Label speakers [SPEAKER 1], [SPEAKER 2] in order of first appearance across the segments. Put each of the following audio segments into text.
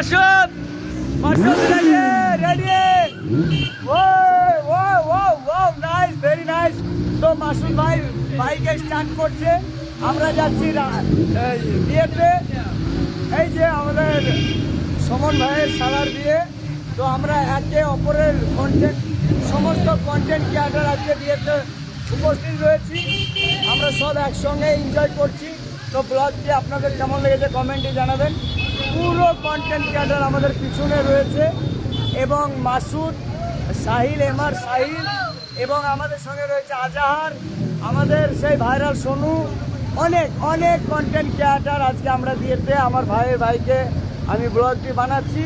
[SPEAKER 1] Masud Masud ready ready. ও ও ও ও নাইস ভেরি নাইস তো মাসুদ ভাই, বাইকে স্টার্ট করছে। আমরা যাচ্ছি বিয়েতে। এই যে আমাদের সমন ভাইয়ের সালার বিয়ে। তো আমরা একে অপরের কন্টেন্ট সমস্ত কন্টেন্ট ক্রিয়েটার আজকে বিয়েতে উপস্থিত রয়েছি। আমরা সব একসঙ্গে এনজয় করছি। তো ব্লগটি আপনাদের কেমন লেগেছে কমেন্টে জানাবেন। পুরো কন্টেন্ট ক্রিয়েটার আমাদের পিছনে রয়েছে এবং মাসুদ, সাহিল, এমআর সাহিল এবং আমাদের সঙ্গে রয়েছে আজাহার, আমাদের সেই ভাইরাল সোনু। অনেক অনেক কন্টেন্ট ক্রিয়েটার আজকে আমরা বিয়েতে, আমার ভাইয়ের ভাইকে আমি ব্লগটি বানাচ্ছি।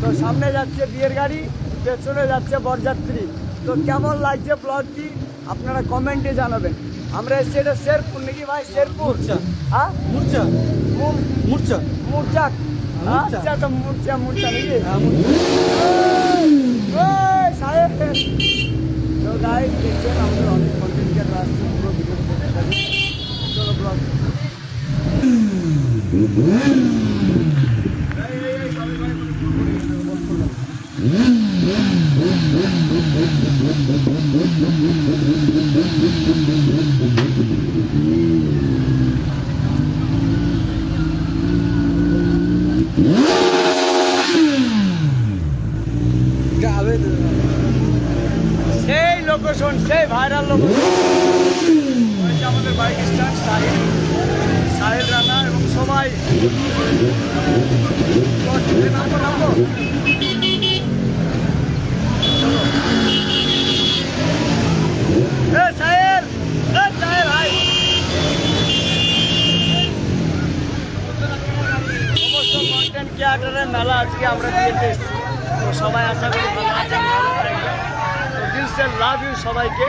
[SPEAKER 1] তো সামনে যাচ্ছে বিয়ের গাড়ি, পেছনে যাচ্ছে বরযাত্রী। তো কেমন লাগছে ব্লগটি আপনারা কমেন্টে জানাবেন। আমরা এসছি এটা শেরপুর নাকি ভাই শেরপুর হ্যাঁ
[SPEAKER 2] মূর্ছা
[SPEAKER 1] মু-
[SPEAKER 2] মূর্ছা
[SPEAKER 1] মুরচাক
[SPEAKER 2] মুরচাক।
[SPEAKER 1] আচ্ছা তো মুরচা মুরচা নাকি
[SPEAKER 2] হ্যাঁ,
[SPEAKER 1] ওই সাহেব তো গাই দেখছেন আমাদের অনেক কন্টেন্ট ক্রিয়েটার আসছে পুরো ভিডিও দেখতে থাকুন। চলো ব্লগ
[SPEAKER 2] গাবে তো।
[SPEAKER 1] সেই লোকেশন সেই ভাইরাল লোকেশন আমাদের বাইক স্ট্যান্ড সাহিল সাহিল রানা এবং সবাই নামবো নামবো এ সাহেল এ সাহেল ভাই সমস্ত ক্রিয়েটারের মেলা আজকে আমরা দিয়েতে এসেছি। তো সবাই আশা করি তো দিল সে লাভ ইউ সবাইকে।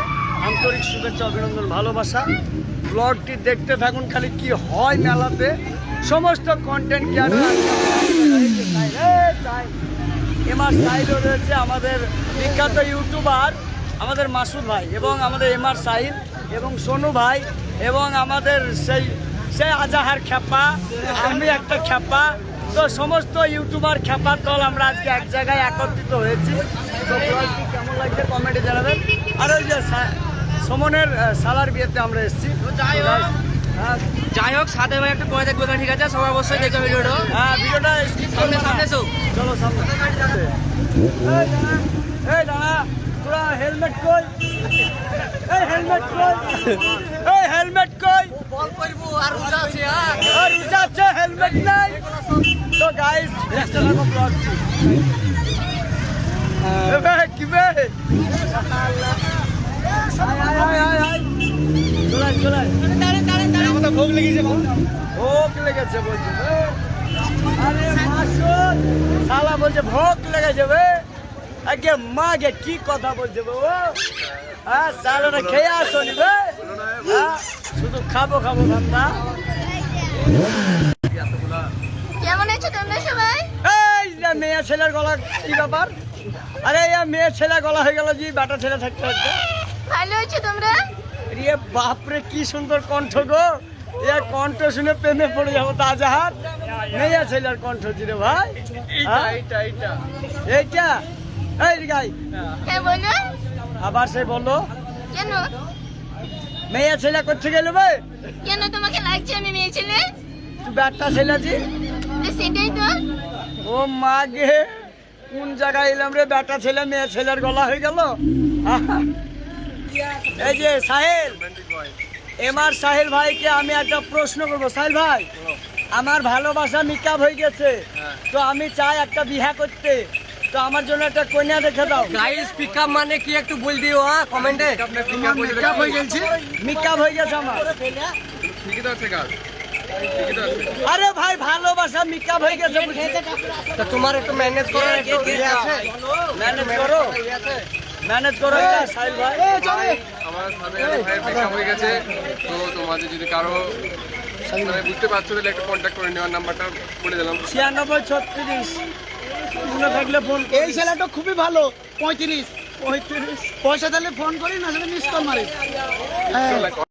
[SPEAKER 1] আন্তরিক শুভেচ্ছা, অভিনন্দন, ভালোবাসা। ব্লগটি দেখতে থাকুন খালি কি হয় মেলাতে। সমস্ত কন্টেন্ট ক্রিয়েটার এমআর সাহিলও রয়েছে আমাদের বিখ্যাত ইউটিউবার, আমাদের মাসুদ ভাই এবং আমাদের এমআর সাহিল এবং সোনু ভাই এবং আমাদের সেই সেই আজাহার খ্যাপা, আমি একটা খ্যাপা। তো সমস্ত ইউটিউবার খ্যাপার দল আমরা আজকে এক জায়গায় একত্রিত হয়েছি। তো কেমন লাগছে কমেন্টে জানাবেন। আর ওই যে সমনের সালার বিয়েতে আমরা এসেছি।
[SPEAKER 3] যাই হোক।
[SPEAKER 1] হ্যাঁ।
[SPEAKER 3] যাই হোক সাথে ভাই একটু পরে দেখবে ঠিক আছে? সবাই অবশ্যই দেখবে ভিডিওটা।
[SPEAKER 1] হ্যাঁ ভিডিওটা
[SPEAKER 3] সামনে। সামনে এসো
[SPEAKER 1] চলো সামনে। এই তোরা হেলমেট কই এই হেলমেট কই এই হেলমেট কই
[SPEAKER 3] বল করব আর রোজা আছে হ্যাঁ?
[SPEAKER 1] আর উঠাচ্ছে হেলমেট নাই। তো গাইস থাকো ব্লগ এবে কি বে আয় আয় আয় আয় চলাই চলাই
[SPEAKER 2] আমাদের ভোগ লেগেছে।
[SPEAKER 1] ভোগ লেগেছে বলছে। আরে মাসুদ শালা বলছে ভোগ লেগেছে বে। আগে মাগে কি কথা বলছে ও। হ্যাঁ শালাটা খেয়ে আসনি বে। হ্যাঁ, শুধু খাব খাব ধান্দা।
[SPEAKER 4] কেমন আছো তোমরা সবাই?
[SPEAKER 1] এই যে মেয়ে ছেলের গলা কি ব্যাপার? আরে এই মেয়ে ছেলে গলা হয়ে গেল জি বেটা ছেলে থাকতে থাকতে।
[SPEAKER 4] ভালো আছো তোমরা?
[SPEAKER 1] রে বাপরে কি সুন্দর কণ্ঠ গো। এ কণ্ঠ শুনে প্রেমে পড়ে যাব তাজাহার মেয়ে ছেলের কণ্ঠ ছিল ভাই? এইটা এই গাই।
[SPEAKER 4] হ্যাঁ বলো।
[SPEAKER 1] আবার সে বলল
[SPEAKER 4] কেন?
[SPEAKER 1] মেয়ে ছেলে করতে গেলে ভাই
[SPEAKER 4] কেন তোমাকে লাগছে আমি মেয়ে ছেলে?
[SPEAKER 1] তুই ব্যাটটা ছেলে জি
[SPEAKER 4] তো সেটাই তো।
[SPEAKER 1] ও মা গে কোন জায়গায় এলাম রে? বেটা ছেলে মেয়ে ছেলের গলা হয়ে গেল। এই যে সাহেল এমআর সাহেল ভাইকে আমি একটা প্রশ্ন করব। সাহেল ভাই আমার ভালোবাসা মিকাপ হয়ে গেছে। তো আমি চাই একটা বিহা করতে। তো আমার জন্য একটা কন্যা দেখে দাও।
[SPEAKER 3] গাইস পিকআপ মানে কি একটু বল দিও হ্যাঁ কমেন্টে
[SPEAKER 1] মিকাপ হয়ে গেছে। মিকাপ হয়ে গেছে আমার। আরে ভাই ভালোবাসা মিকাপ হয়ে গেছে
[SPEAKER 3] তো তোমার একটু ম্যানেজ করো একটু ইয়ে আছে?
[SPEAKER 1] ম্যানেজ করো। ম্যানেজ করো সাহিল ভাই।
[SPEAKER 5] আমার সাথে ব্রেকআপ হয়ে গেছে। তো তোমাদের যদি কারও মানে বুঝতে পারছ তাহলে একটু কন্ট্যাক্ট করে নেওয়ার নাম্বারটা বলে দিলাম।
[SPEAKER 1] ছিয়ানব্বই ছত্রিশ। মনে থাকলে ফোন
[SPEAKER 2] এই ছেলেটা খুবই ভালো পঁয়ত্রিশ।
[SPEAKER 1] পঁয়ত্রিশ।
[SPEAKER 2] পয়সা তাহলে ফোন করি না মিস কল মারি
[SPEAKER 5] চলো,